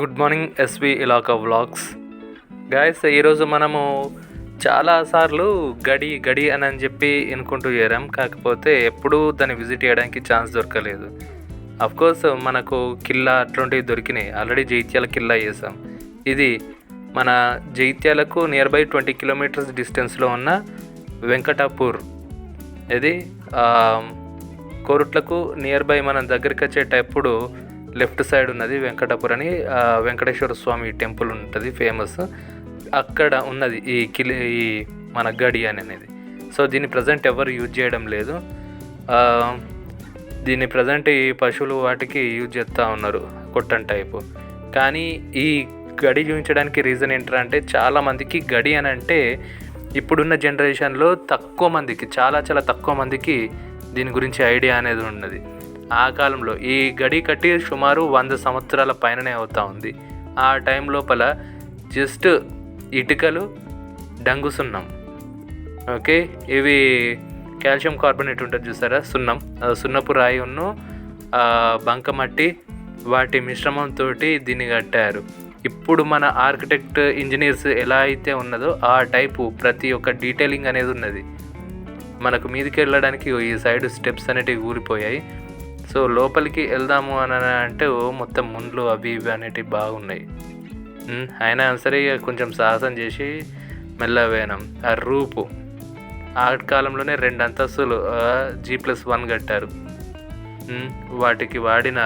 Good morning S V Ilaka vlogs. Guys ఈరోజు మనము చాలాసార్లు గడి గడి అని అని చెప్పి అనుకుంటూ చేరాం కాకపోతే ఎప్పుడూ దాన్ని విజిట్ చేయడానికి ఛాన్స్ దొరకలేదు. కోర్స్ మనకు కిల్లా అట్లాంటివి దొరికినాయి. ఆల్రెడీ జైత్యాల కిల్లా చేసాం. ఇది మన జైత్యాలకు నియర్ బై ట్వంటీ కిలోమీటర్స్ డిస్టెన్స్లో ఉన్న వెంకటాపూర్. ఇది కోరుట్లకు నియర్ బై మనం దగ్గరికి వచ్చేటప్పుడు లెఫ్ట్ సైడ్ ఉన్నది వెంకటాపూర్ అని వెంకటేశ్వర స్వామి టెంపుల్ ఉంటుంది ఫేమస్. అక్కడ ఉన్నది ఈ కిలి ఈ మన గడి అని అనేది. సో దీన్ని ప్రజెంట్ ఎవరు యూజ్ చేయడం లేదు. దీన్ని ప్రజెంట్ ఈ పశువులు వాటికి యూజ్ చేస్తూ ఉన్నారు కొట్టన్ టైపు. కానీ ఈ గడి చూపించడానికి రీజన్ ఏంటంటే చాలామందికి గడి అని అంటే ఇప్పుడున్న జనరేషన్లో తక్కువ మందికి చాలా చాలా తక్కువ మందికి దీని గురించి ఐడియా అనేది ఉన్నది. ఆ కాలంలో ఈ గడి కట్టి సుమారు వంద సంవత్సరాల పైననే అవుతా ఉంది. ఆ టైం లోపల జస్ట్ ఇటుకలు డంగు సున్నం ఓకే? ఇవి కాల్షియం కార్బోనేట్ ఉంటుంది చూసారా? సున్నం. సున్నపు రాయి ఉన్ను బంకమట్టి వాటి మిశ్రమంతో దీన్ని కట్టారు. ఇప్పుడు మన ఆర్కిటెక్ట్ ఇంజనీర్స్ ఎలా అయితే ఉన్నదో ఆ టైపు ప్రతి ఒక్క డీటెయిలింగ్ అనేది ఉన్నది. మనకు మీదికి వెళ్ళడానికి ఈ సైడ్ స్టెప్స్ అనేటివి ఊరిపోయాయి. సో లోపలికి వెళ్దాము అని అంటే ఓ మొత్తం ముండ్లు అవి ఇవి అనేటివి బాగున్నాయి. అయినా సరే కొంచెం సాహసం చేసి మెల్లగా పోయినాం ఆ రూపు. ఆ కాలంలోనే రెండు అంతస్తులు జీ ప్లస్ వన్ కట్టారు. వాటికి వాడిన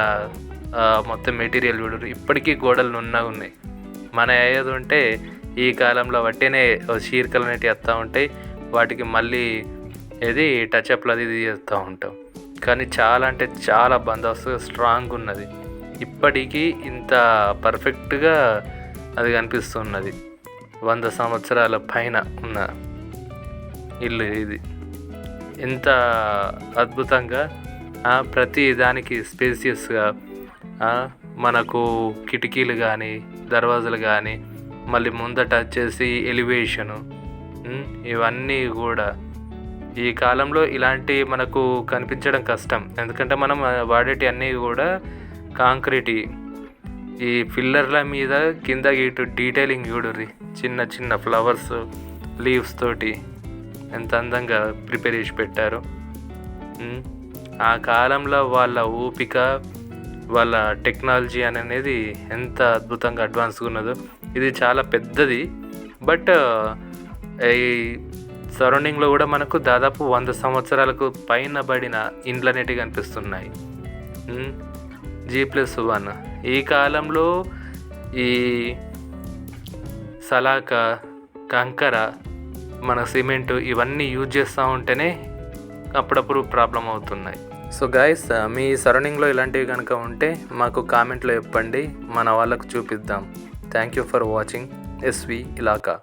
మొత్తం మెటీరియల్ చూడరు ఇప్పటికీ గోడలు నున్నగా ఉన్నాయి. మన ఏది ఉంటే ఈ కాలంలో వట్టినే చీరకలు అనేటివి వస్తూ ఉంటాయి. వాటికి మళ్ళీ ఏది టచ్అప్లు అది ఇది చేస్తూ ఉంటాం. కానీ చాలా అంటే చాలా బందోబస్తు స్ట్రాంగ్ ఉన్నది. ఇప్పటికీ ఇంత పర్ఫెక్ట్గా అది కనిపిస్తున్నది. వంద సంవత్సరాల పైన ఉన్న ఇల్లు ఇది. ఎంత అద్భుతంగా ప్రతి దానికి స్పేసియస్గా మనకు కిటికీలు కానీ దర్వాజాలు కానీ మళ్ళీ ముందట వచ్చేసి ఎలివేషను ఇవన్నీ కూడా ఈ కాలంలో ఇలాంటి మనకు కనిపించడం కష్టం. ఎందుకంటే మనం వాడేటి అన్నీ కూడా కాంక్రీట్. ఈ పిల్లర్ల మీద కింద ఇటు డీటెయిలింగ్ చూడుర్రి. చిన్న చిన్న ఫ్లవర్స్ లీవ్స్ తోటి ఎంత అందంగా ప్రిపేర్ చేసి పెట్టారు. ఆ కాలంలో వాళ్ళ ఓపిక వాళ్ళ టెక్నాలజీ అనేది ఎంత అద్భుతంగా అడ్వాన్స్గా ఉన్నదో. ఇది చాలా పెద్దది. బట్ ఈ సరౌండింగ్లో కూడా మనకు దాదాపు వంద సంవత్సరాలకు పైన పడిన ఇండ్లనేటి కనిపిస్తున్నాయి. G plus one. ఈ కాలంలో ఈ సలాక కంకర మన సిమెంట్ ఇవన్నీ యూజ్ చేస్తూ ఉంటేనే అప్పుడప్పుడు ప్రాబ్లం అవుతున్నాయి. సో గాయస్ మీ సరౌండింగ్లో ఇలాంటివి కనుక ఉంటే మాకు కామెంట్లో చెప్పండి. మన వాళ్ళకు చూపిద్దాం. Thank you for watching. S V Ilaka.